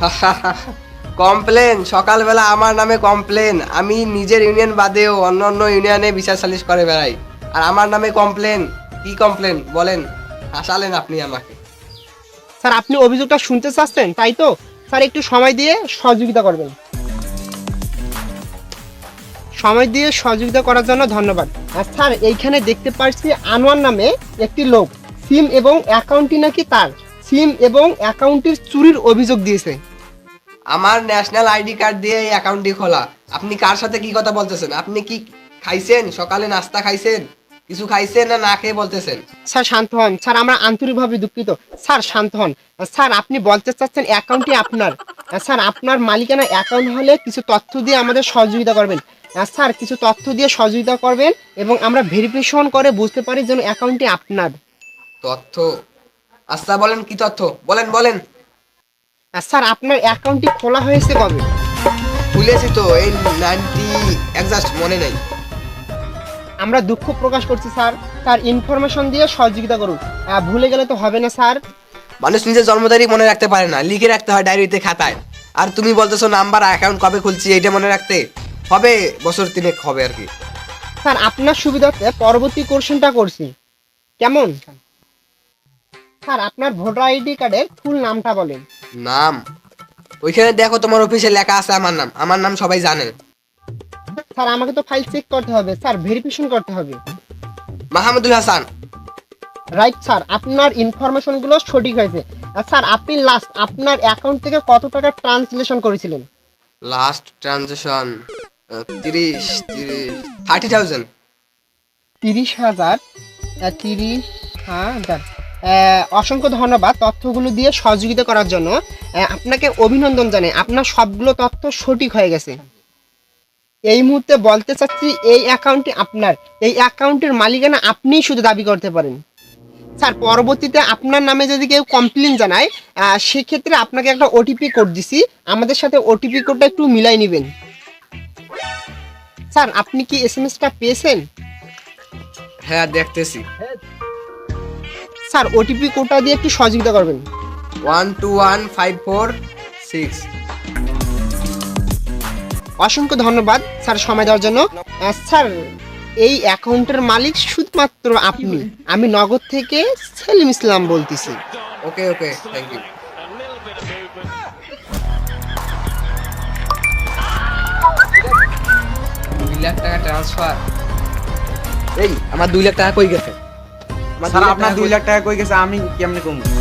Complain সকালবেলা আমার নামে কমপ্লেন আমি নিজের ইউনিয়ন বাদেও অন্য অন্য ইউনিয়নে বিচার সালিশ করে বেড়াই। আর আমার নামে কমপ্লেন কি কমপ্লেন বলেন, হাসালেন আপনি আমাকে। স্যার, আপনি অভিযোগটা শুনতে চাচ্ছেন, তাই তো? স্যার, একটু সময় দিয়ে সহযোগিতা করবেন। সময় দিয়ে সহযোগিতা করার জন্য ধন্যবাদ। আর স্যার, এইখানে দেখতে পাচ্ছি আনোয়ার নামে একটি লোক। সিম এবং অ্যাকাউন্টটি নাকি তার? সিম এবং অ্যাকাউন্টের চুরির অভিযোগ দিয়েছে। আমার ন্যাশনাল আইডি কার্ড দিয়ে এই অ্যাকাউন্টটি খোলা। আপনি কার সাথে কি কথা বলতেছেন? আপনি কি খাইছেন? সকালে নাস্তা খাইছেন? কিছু খাইছেন না না খেয়ে বলতেছেন? স্যার শান্ত হন। স্যার আমরা আন্তরিকভাবে দুঃখিত। স্যার শান্ত হন। স্যার আপনি বলতে চাচ্ছেন অ্যাকাউন্টটি আপনার। স্যার আপনার মালিকানা অ্যাকাউন্ট হলে কিছু তথ্য দিয়ে আমাদের সহযোগিতা করবেন। স্যার কিছু তথ্য দিয়ে সহযোগিতা করবেন এবং আমরা ভেরিফিকেশন করে বুঝতে পারি যেন অ্যাকাউন্টটি আপনার। তথ্য? আচ্ছা বলেন কি তথ্য? বলেন বলেন। স্যার আপনার অ্যাকাউন্টটি খোলা হয়েছে কবে? খুলেছি তো এই নাইনটি একজাস্ট মনে নেই। আমরা দুঃখ প্রকাশ করছি স্যার। তার ইনফরমেশন দিয়ে সহযোগিতা করুন। আহ, ভুলে গেলে তো হবে না স্যার। মানুষ নিজের জন্ম তারিখ মনে রাখতে পারে না লিখে রাখতে হয় ডায়েরিতে খাতায়। আর তুমি বলতেছো নাম্বার অ্যাকাউন্ট কবে খুলছি এইটা মনে রাখতে? হবে বছর তিনেক হবে আর কি। স্যার আপনার সুবিধাতে পরবর্তী কোশ্চেনটা করছি। কেমন? স্যার আপনার ভোটার আইডি কার্ডের ফুল নামটা বলেন। নাম? ওইখানে দেখো তোমার অফিসে লেখা আছে আমার নাম। আমার নাম সবাই জানে। স্যার আমাকে তো ফাইল চেক করতে হবে। স্যার ভেরিফিকেশন করতে হবে। মাহমুদুল হাসান। রাইট স্যার আপনার ইনফরমেশনগুলো সঠিক হয়েছে। আর স্যার আপনি লাস্ট আপনার অ্যাকাউন্ট থেকে কত টাকা ট্রান্সলেশন করেছিলেন? লাস্ট ট্রানজেকশন তিরিশ তিরিশ থার্টি থাউজেন্ড তিরিশ হাজার তিরিশ হাজার আহ, অসংখ্য ধন্যবাদ তথ্যগুলো দিয়ে সহযোগিতা করার জন্য। আপনাকে অভিনন্দন জানাই। আপনার সবগুলো তথ্য সঠিক হয়ে গেছে। এই মুহূর্তে বলতে চাচ্ছি এই অ্যাকাউন্টটি আপনার। এই অ্যাকাউন্টের মালিকানা আপনিই শুধু দাবি করতে পারেন। স্যার পরবর্তীতে আপনার নামে যদি কেউ কমপ্লেন জানায় সেক্ষেত্রে আপনাকে একটা ওটিপি কোড দিছি। আমাদের সাথে ওটিপি কোডটা একটু মিলাই নেবেন। স্যার আপনি কি এস এম এসটা পেয়েছেন? হ্যাঁ দেখতেছি। স্যার ওটিপি কোডটা দিয়ে একটু সহযোগিতা করবেন। One two one five four six. অসংখ্য ধন্যবাদ স্যার সময় দেওয়ার জন্য। স্যার এই অ্যাকাউন্টের মালিক শুধুমাত্র আপনি। আমি নগদ থেকে সেলিম ইসলাম বলতেছি। ওকে ওকে থ্যাংক ইউ দুই লাখ টাকা ট্রান্সফার এই আমার দুই লাখ টাকা কই গেছে? স্যার দুই লাখ আপনার টাকা দুই কই- লাখ টাকা কই গেছে আমি কেমনে কমবো